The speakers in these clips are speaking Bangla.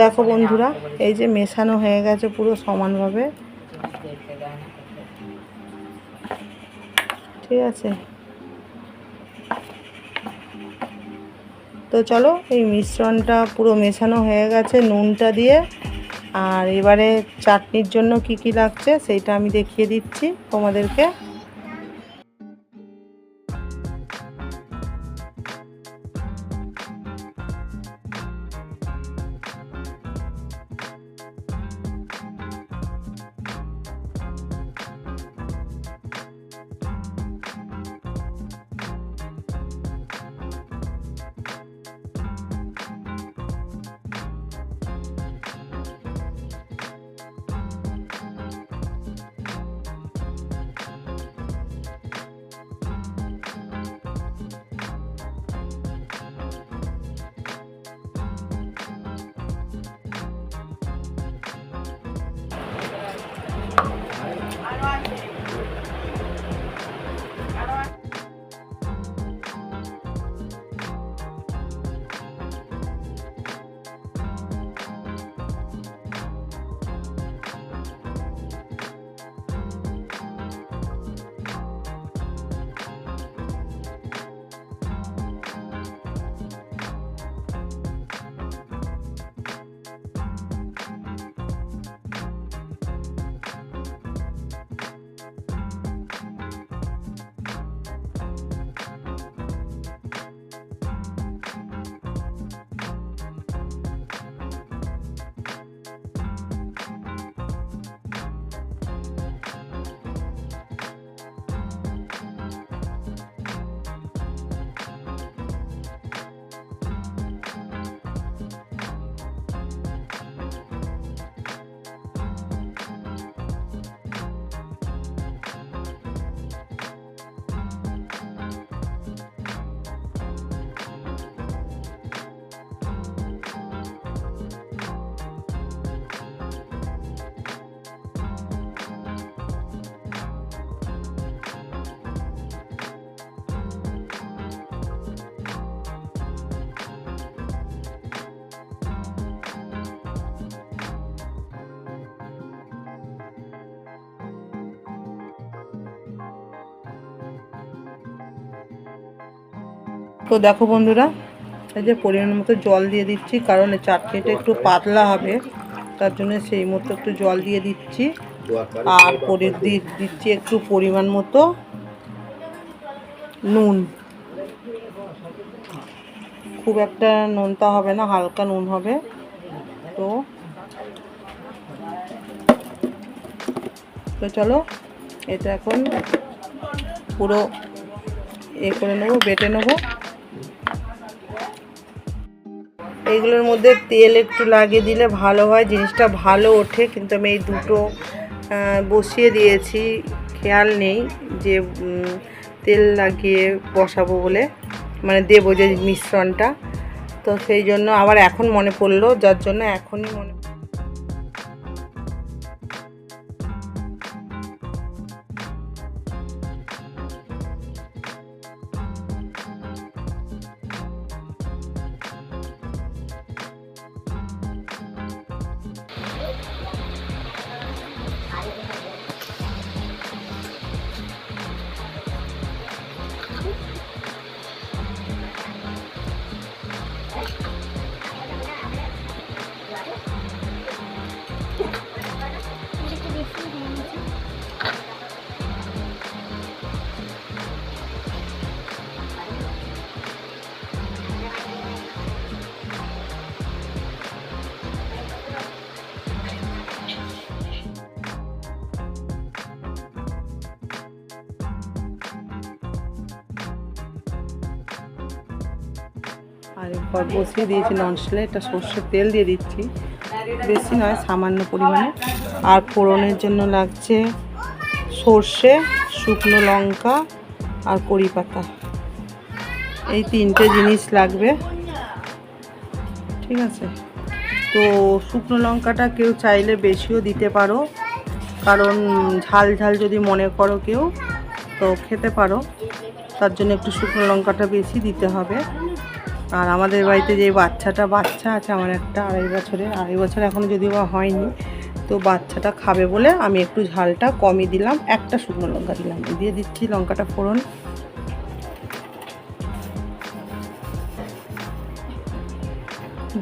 দেখো বন্ধুরা, এই যে মেশানো হয়ে গেছে পুরো সমানভাবে। ঠিক আছে? তো চলো, এই মিশ্রণটা পুরো মেশানো হয়ে গেছে নুনটা দিয়ে। আর এবারে চাটনির জন্য কি কি লাগছে, সেইটা আমি দেখিয়ে দিচ্ছি তোমাদেরকে। তো দেখো বন্ধুরা, এই যে পরিমাণ মতো জল দিয়ে দিচ্ছি, কারণ চাটনিটা একটু পাতলা হবে, তার জন্য সেই মতো একটু জল দিয়ে দিচ্ছি। আর পরে দিচ্ছি একটু পরিমাণ মতো নুন। খুব একটা নুনটা হবে না, হালকা নুন হবে। তো তো চলো, এটা এখন পুরো এ করে নেব, বেটে নেব। এইগুলোর মধ্যে তেল একটু লাগিয়ে দিলে ভালো হয়, জিনিসটা ভালো ওঠে, কিন্তু আমি এই দুটো বসিয়ে দিয়েছি। খেয়াল নেই যে তেল লাগিয়ে বসাবো বলে মানে দেবো যে মিশ্রণটা। তো সেই জন্য আবার এখন মনে পড়ল, যার জন্য এখনই মনে আর এরপর বসিয়ে দিয়েছি ননস্টলে এটা সর্ষের তেল দিয়ে দিচ্ছি। বেশি নয়, সামান্য পরিমাণে। আর ফোড়নের জন্য লাগছে সর্ষে, শুকনো লঙ্কা আর কড়ি পাতা। এই তিনটে জিনিস লাগবে। ঠিক আছে? তো শুকনো লঙ্কাটা কেউ চাইলে বেশিও দিতে পারো। কারণ ঝাল ঝাল যদি মনে করো কেউ, তো খেতে পারো। তার জন্য একটু শুকনো লঙ্কাটা বেশি দিতে হবে। আর আমাদের বাড়িতে যে বাচ্চাটা, বাচ্চা আছে আমার একটা আড়াই বছরের। আড়াই বছর এখনও যদিও বা হয়নি, তো বাচ্চাটা খাবে বলে আমি একটু ঝালটা কমই দিলাম, একটা শুকনো লঙ্কা দিলাম। দিয়ে দিচ্ছি লঙ্কাটা ফোড়ন।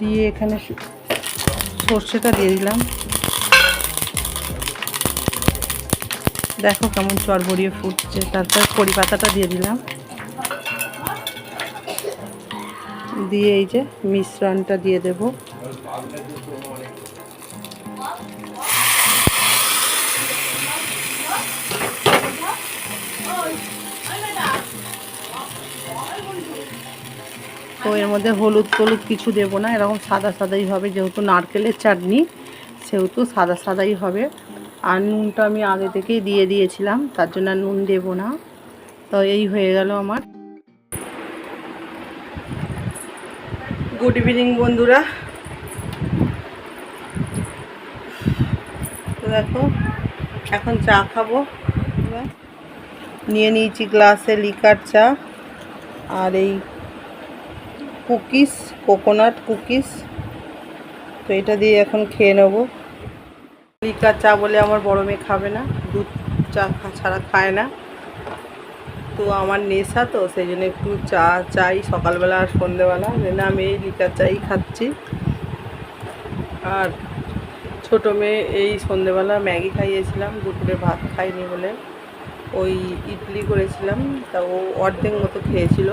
দিয়ে এখানে সর্ষেটা দিয়ে দিলাম। দেখো কেমন চড়বড়িয়ে ফুটছে, তারপর কড়ি পাতাটা দিয়ে দিলাম। দিয়ে এই যে মিশ্রণটা দিয়ে দেব। তো এর মধ্যে হলুদ টলুদ কিছু দেবো না, এরকম সাদা সাদাই হবে, যেহেতু নারকেলের চাটনি, সেহেতু সাদা সাদাই হবে। আর নুনটা আমি আগে থেকেই দিয়ে দিয়েছিলাম, তার জন্য নুন দেবো না। তো এই হয়ে গেল আমার। গুড ইভিনিং, বন্ধুরা। তো দেখো, এখন চা খাব। নিয়ে নিয়েছি গ্লাসে লিকার চা আর এই কুকিস, কোকোনাট কুকিস। তো এটা দিয়ে এখন খেয়ে নেব। লিকার চা বলে আমার বড় মেয়ে খাবে না, দুধ চা ছাড়া খায় না। তো আমার নেশা তো, সেই জন্য একটু চা চাই সকালবেলা আর সন্ধেবেলা। যেন আমি এই লিকার চাই খাচ্ছি। আর ছোটো মেয়ে এই সন্ধেবেলা ম্যাগি খাইয়েছিলাম, দুপুরে ভাত খাইনি বলে। ওই ইডলি করেছিলাম, তা ও অর্ধেক মতো খেয়েছিল।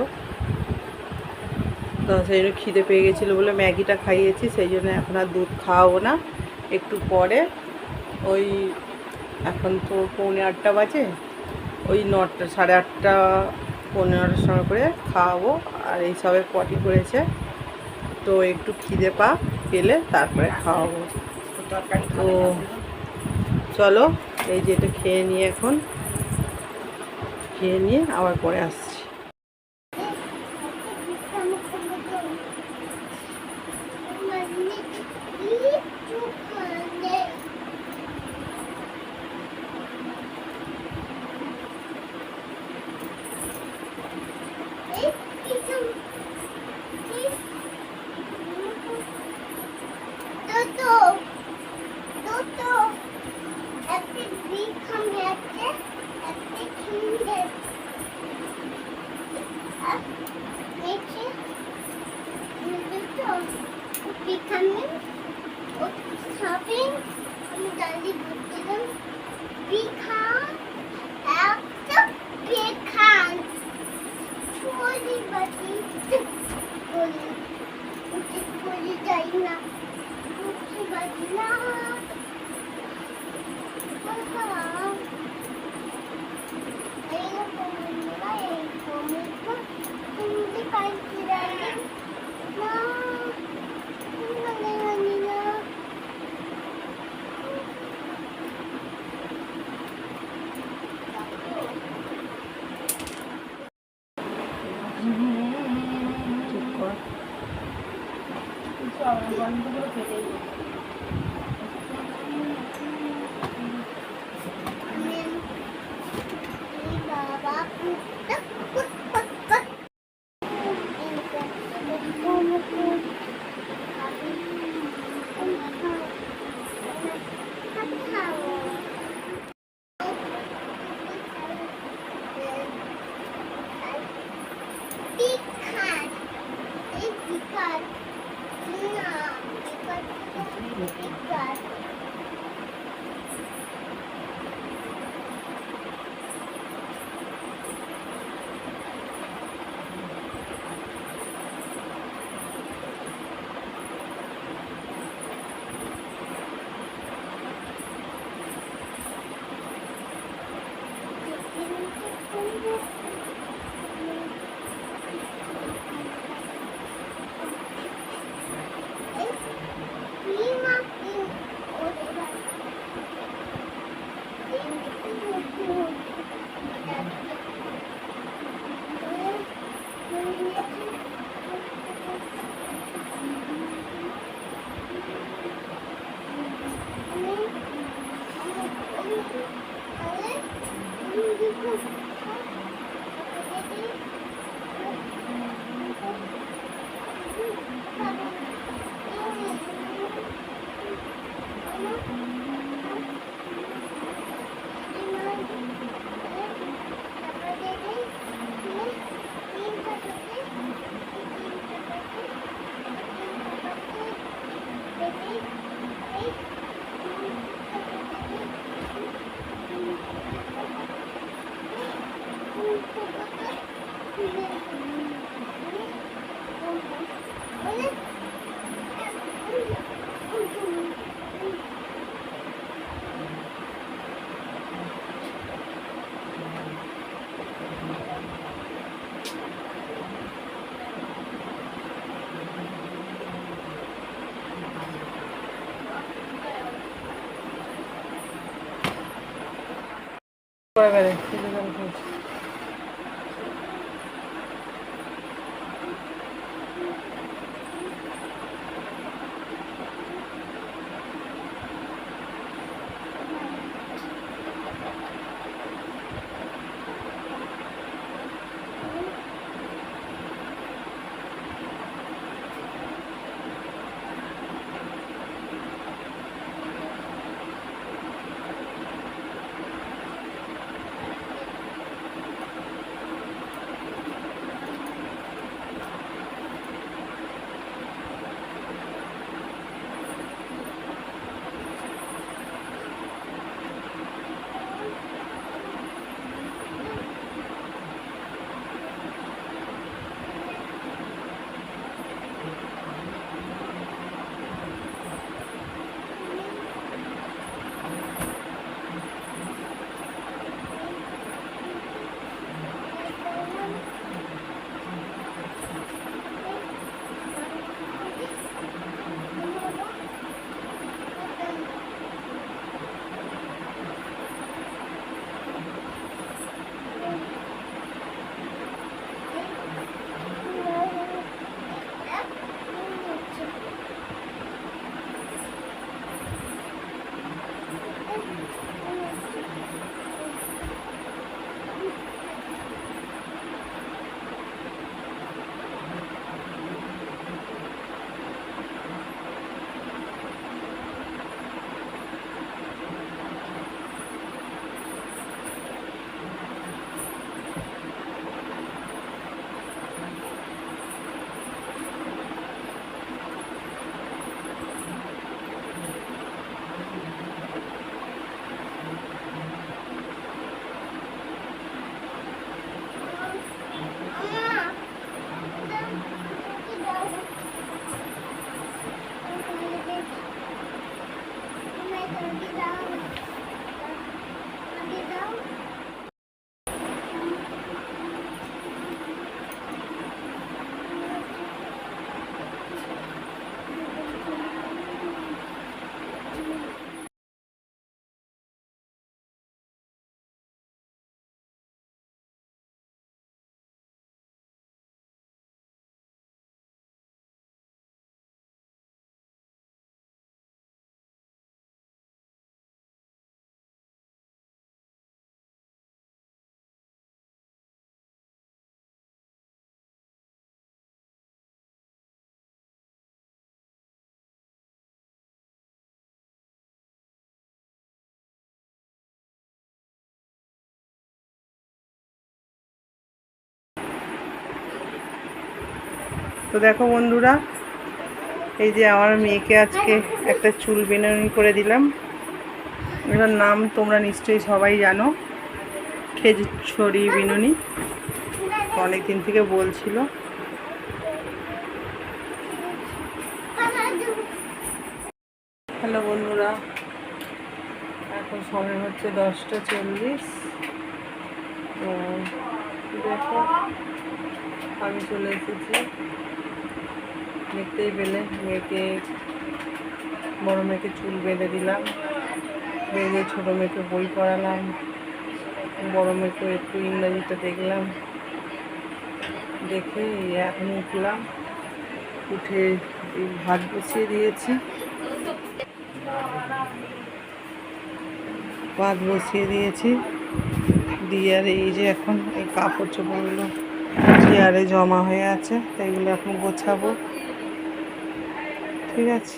তো সেই জন্য খিদে পেয়ে গেছিল বলে ম্যাগিটা খাইয়েছি, সেই জন্য এখন আর দুধ খাওয়াবো না। একটু পরে ওই এখন তো পৌনে আটটা বাজে। ওই নটা, সাড়ে আটটা পনেরোটার সময় করে খাওয়াবো। আর এই সবে পটি করেছে। তো একটু খিদে পা পেলে তারপরে খাওয়াবো। তো চলো, এই যে এটা খেয়ে নিয়ে এখন, খেয়ে নিয়ে আবার পরে আসছি। ছোটি বাটি বলি উচিত বলি যাই না উচিত বাটি না চুপ কর করে বেড়ে শুধু জল তো দেখো বন্ধুরা, এই যে আমার মেয়েকে আজকে একটা চুল বেনুনি করে দিলাম। এটার নাম তোমরা নিশ্চয়ই সবাই জানো, খেজুরছড়ি বিনুনি। অনেক দিন থেকে বলছিল। হ্যালো বন্ধুরা, এখন সময় হচ্ছে দশটা চল্লিশ। তো দেখো, আমি চলে এসেছি। দেখতেই পেলে। মেয়েকে, বড় মেয়েকে চুল বেঁধে দিলাম। বেঁধে ছোটো মেয়েকে বই পড়ালাম। বড় মেয়েকে একটু ইংরাজিটা দেখলাম। দেখে এখন উঠলাম। উঠে ভাত বসিয়ে দিয়েছি। ভাত বসিয়ে দিয়েছি। দিয়ে আর এই যে এখন এই কাপড় চোপড়গুলো চেয়ারে জমা হয়ে আছে তাই এগুলো এখন গোছাবো। ঠিক আছে।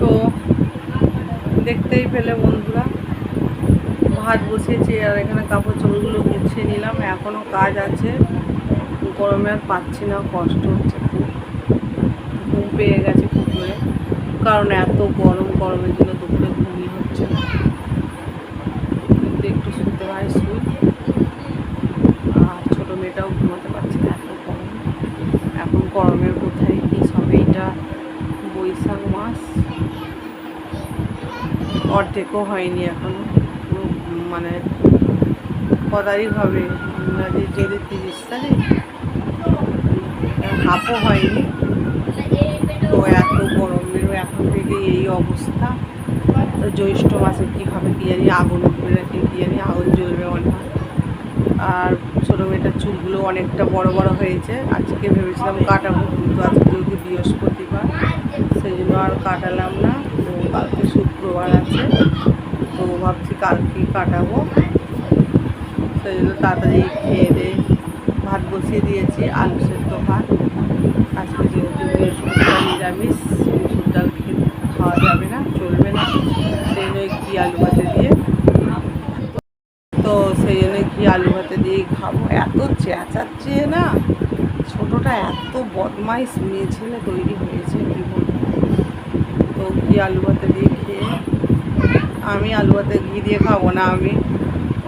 তো দেখতেই পেলে বন্ধুরা। ভাত বসিয়েছি আর এখানে কাপড় চোপড়গুলো গুছিয়ে নিলাম। এখনও কাজ আছে। গরমে আর পাচ্ছি না, কষ্ট হচ্ছে খুব। ঘুম পেয়ে গেছে খুব করে কারণ এত গরম, গরমের জন্য দুপুরে ঘুমই হচ্ছে না। একটু শুতে হয়, শুই। মেয়েটাও ঘুমাতে পারছে না এত গরম এখন গরমের কোথায় কি সবে এটা বৈশাখ মাস। অর্ধেকও হয়নি এখনও। পুরো মানে ক হবে যদি তিরিশ তারিখ, হাফও হয়নি। তো এত গরমের এখন থেকে এই অবস্থা। জ্যৈষ্ঠ মাসে কী হবে কী জানি, আগুন উঠবে নাকি কী জানি, আগুন জ্বলবে হয়। আর ছোটো মেয়েটার চুলগুলো অনেকটা বড় বড় হয়েছে। আজকে ভেবেছিলাম কাটাবো, কিন্তু আজকে যেহেতু বৃহস্পতিবার সেই জন্য আর কাটালাম না। তো কালকে শুক্রবার আছে, তো ভাবছি কালকেই কাটাবো। সেই জন্য তাড়াতাড়ি খেয়ে দিয়ে ভাত বসিয়ে দিয়েছি, আলু সেদ্ধ ভাত। আজকে যেহেতু বৃহস্পতিবার নিরামিষ, মুসুর ডাল খাওয়া যাবে না, চলবে না। সেই জন্য ঘি আলু ভাতে দিয়ে তো সেই জন্য ঘি আলু ভাতে দিয়েই খাব এত চেঁচাচ্ছে না ছোটোটা এত বদমাইশ মেয়ে ছেলে তৈরি হয়েছে কি বলব? তো ঘি আলু ভাতে দিয়ে খেয়ে আমি আলু ভাতে ঘি দিয়ে খাব না আমি?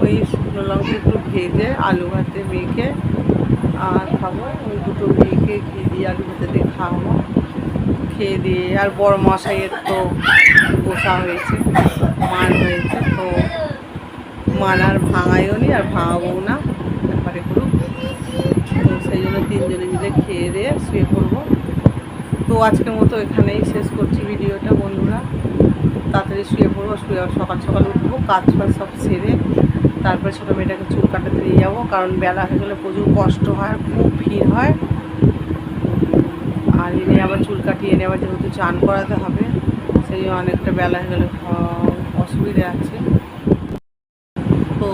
ওই শুকনো লঙ্কা একটু ভেজে আলু ভাতে মেখে আর খাব। ওই দুটো মেয়েকে ঘি দিয়ে আলু ভাতে দিয়ে খাওয়াবো খেয়ে দিয়ে আর বড় মশাইয়ের তো বসা হয়েছে মান হয়েছে, তো মান আর ভাঙাইও নি আর ভাঙাবো না ব্যাপারে করুক তো সেই জন্য তিনজনে মিলে খেয়ে দিয়ে শুয়ে পড়ব। তো আজকের মতো এখানেই শেষ করছি ভিডিওটা, বন্ধুরা। তাড়াতাড়ি শুয়ে পড়ব, শুয়ে সকাল সকাল উঠবো, কাজ ফাজ সব সেরে তারপরে ছোটো মেয়েটাকে চুল কাটাতে নিয়ে যাব, কারণ বেলা হয়ে গেলে প্রচুর কষ্ট হয়, খুব ভিড় হয়। আর এনে আবার চুল কাটিয়ে এনে আবার যেহেতু চান করাতে হবে, সেই অনেকটা বেলা হয়ে গেলে অসুবিধে আছে। তো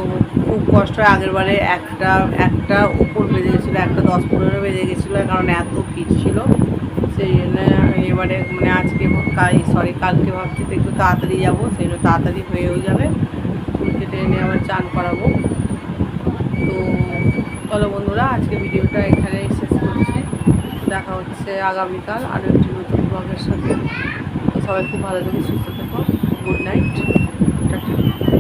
খুব কষ্ট হয় আগের বারে একটা একটা উপর বেজে গেছিল, একটা দশ পনেরো বেজে গেছিল, কারণ এত ভিড় ছিল। সেই জন্য এবারে মানে আজকে কাল সরি কালকে ভাবছি একটু তাড়াতাড়ি যাব, সেই জন্য তাড়াতাড়ি হয়েও যাবে। চুল কেটে এনে আবার চান করাবো। তো চলো বন্ধুরা, আজকে ভিডিওটা এখানেই শেষ করছি। দেখা হচ্ছে আগামীকাল আরও একটি নতুন ব্লগের সাথে। সবাই খুব ভালো থেকে, সুস্থ থেকো। Good night. টাটা।